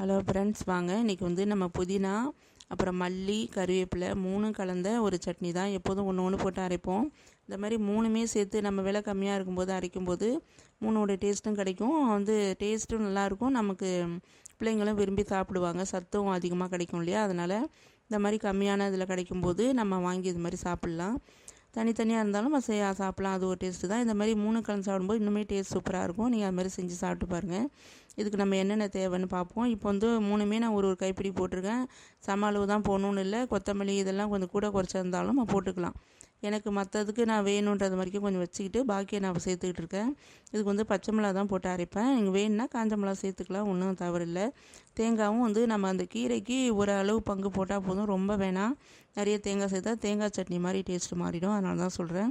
Hello friends வாங்க. இன்றைக்கி வந்து நம்ம புதினா அப்புறம் மல்லி கருவேப்பிலை மூணும் கலந்த ஒரு சட்னி தான். எப்போதும் ஒன்று ஒன்று போட்டு அரைப்போம். இந்த மாதிரி மூணுமே சேர்த்து நம்ம விலை கம்மியாக இருக்கும்போது அரைக்கும்போது மூணோட டேஸ்ட்டும் கிடைக்கும். வந்து டேஸ்ட்டும் நல்லாயிருக்கும் நமக்கு பிள்ளைங்களும் விரும்பி சாப்பிடுவாங்க. சத்தும் அதிகமாக கிடைக்கும் இல்லையா? அதனால் இந்த மாதிரி கம்மியான இதில் கிடைக்கும்போது நம்ம வாங்கி இது மாதிரி சாப்பிட்லாம். தனித்தனியாக இருந்தாலும் நம்ம சாப்பிட்லாம். அது ஒரு டேஸ்ட்டு தான். இந்த மாதிரி மூணு கலந்து சாப்பிடும்போது இன்னுமே டேஸ்ட் சூப்பராக இருக்கும். நீங்கள் அது மாதிரி செஞ்சு சாப்பிட்டு பாருங்கள் இதுக்கு நம்ம என்னென்ன தேவைன்னு பார்ப்போம். இப்போ வந்து மூணுமே நான் ஒரு ஒரு கைப்பிடி போட்டிருக்கேன். சம அளவு தான் போகணுன்னு இல்லை. கொத்தமல்லி இதெல்லாம் கொஞ்சம் கூட குறைச்சிருந்தாலும் நம்ம போட்டுக்கலாம். எனக்கு மற்றதுக்கு நான் வேணுன்றது வரைக்கும் கொஞ்சம் வச்சுக்கிட்டு பாக்கியை நான் சேர்த்துக்கிட்டு இருக்கேன். இதுக்கு வந்து பச்சை மிளகா தான் போட்டு அரைப்பேன். நீங்கள் வேணும்னா காஞ்ச மிளகா சேர்த்துக்கலாம். ஒன்றும் தவறில்லை தேங்காயும் வந்து நம்ம அந்த கீரைக்கு ஒரு அளவு பங்கு போட்டால் போதும். ரொம்ப வேணாம். நிறைய தேங்காய் சேர்த்தா தேங்காய் சட்னி மாதிரி டேஸ்ட் மாறிடும். அதனால தான் சொல்கிறேன்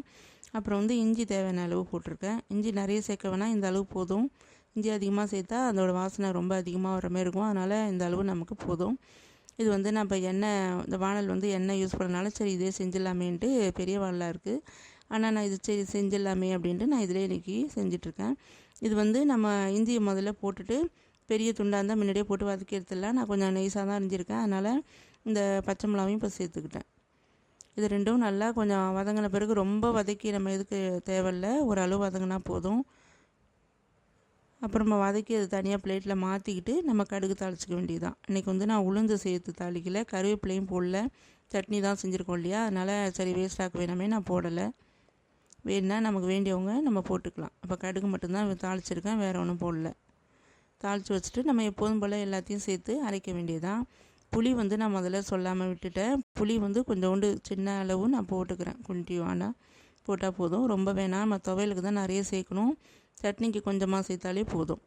அப்புறம் வந்து இஞ்சி தேவையான அளவு போட்டிருக்கேன். இஞ்சி நிறைய சேர்க்க வேணால் இந்த அளவு போதும். இஞ்சி அதிகமாக சேர்த்தா அதோட வாசனை ரொம்ப அதிகமாக வர மாதிரி இருக்கும். அதனால் இந்த அளவு நமக்கு போதும். இது வந்து நம்ம எண்ணெய் இந்த வானல் வந்து எண்ணெய் யூஸ் பண்ணனால சரி இதே செஞ்சிடலாமேன்ட்டு பெரிய வானலாக இருக்குது ஆனால் நான் இது சரி செஞ்சிடலாமே அப்படின்ட்டு நான் இதிலே இன்றைக்கி செஞ்சிட்ருக்கேன் இது வந்து நம்ம இந்தியை முதல்ல போட்டுட்டு பெரிய துண்டாக இருந்தால் முன்னாடியே போட்டு வதக்கி நான் கொஞ்சம் நைஸாக தான் அரிஞ்சிருக்கேன். அதனால் இந்த பச்சை மிளகாவையும் இப்போ சேர்த்துக்கிட்டேன். இது ரெண்டும் நல்லா கொஞ்சம் வதங்கின பிறகு ரொம்ப வதக்கி நம்ம எதுக்கு தேவையில்ல ஒரு அளவு வதங்கினா போதும். அப்புறம் நம்ம வதக்கி அது தனியாக பிளேட்டில் மாற்றிக்கிட்டு நம்ம கடுகு தாளிச்சிக்க வேண்டியதுதான். இன்றைக்கி வந்து நான் உளுந்து சேர்த்து தாளிக்கல. கருவேப்பிலையும் போடல. சட்னி தான் செஞ்சுருக்கோம் இல்லையா? அதனால் சரி வேஸ்ட் ஆக்க வேணாமே நான் போடலை. வேணுன்னா நமக்கு வேண்டியவங்க நம்ம போட்டுக்கலாம். இப்போ கடுகு மட்டும்தான் தாளிச்சிருக்கேன் வேறு ஒன்றும் போடல. தாளித்து வச்சுட்டு நம்ம எப்போதும் போல் எல்லாத்தையும் சேர்த்து அரைக்க வேண்டியதான் புளி வந்து நான் முதல்ல சொல்லாமல் விட்டுட்டேன். புளி வந்து கொஞ்சோண்டு சின்ன அளவு நான் போட்டுக்கிறேன். குண்டி வாண்டா போட்டால் போதும். ரொம்ப வேணாம். நம்ம துவையலுக்கு தான் நிறைய சேர்க்கணும். சட்னிக்கு கொஞ்சமாக சேர்த்தாலே போதும்.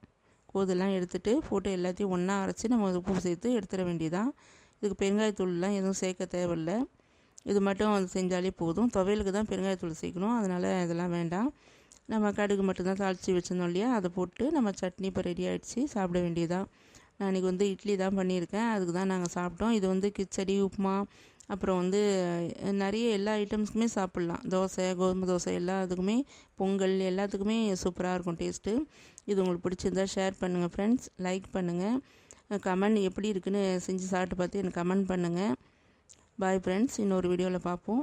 கோதெல்லாம் எடுத்துகிட்டு போட்டு எல்லாத்தையும் ஒன்றா அரைச்சி நம்ம உப்பு சேர்த்து எடுத்துட வேண்டியதான் இதுக்கு பெருங்காயத்தூள்லாம் எதுவும் சேர்க்க தேவையில்லை. இது மட்டும் வந்து செஞ்சாலே போதும். துவையலுக்கு தான் பெருங்காயத்தூள் சேர்க்கணும். அதனால் இதெல்லாம் வேண்டாம். நம்ம கடுகு மட்டும்தான் தாளித்து வச்சுருந்தோம் இல்லையா? அதை போட்டு நம்ம சட்னி இப்போ ரெடி ஆகிடுச்சு சாப்பிட வேண்டியதான் நான் இன்றைக்கி வந்து இட்லி தான் பண்ணியிருக்கேன். அதுக்கு தான் நாங்கள் சாப்பிட்டோம். இது வந்து கிச்சடி உப்புமா அப்புறம் வந்து நிறைய எல்லா ஐட்டம்ஸுக்குமே சாப்பிட்லாம். தோசை கோதுமை தோசை எல்லாத்துக்குமே பொங்கல் எல்லாத்துக்குமே சூப்பராக இருக்கும் டேஸ்ட்டு. இது உங்களுக்கு பிடிச்சிருந்தா ஷேர் பண்ணுங்கள் ஃப்ரெண்ட்ஸ் லைக் பண்ணுங்கள் கமெண்ட் எப்படி இருக்குன்னு செஞ்சு சாப்பிட்டு பார்த்து எனக்கு கமெண்ட் பண்ணுங்கள் பாய் ஃப்ரெண்ட்ஸ் இன்னொரு வீடியோவில் பார்ப்போம்.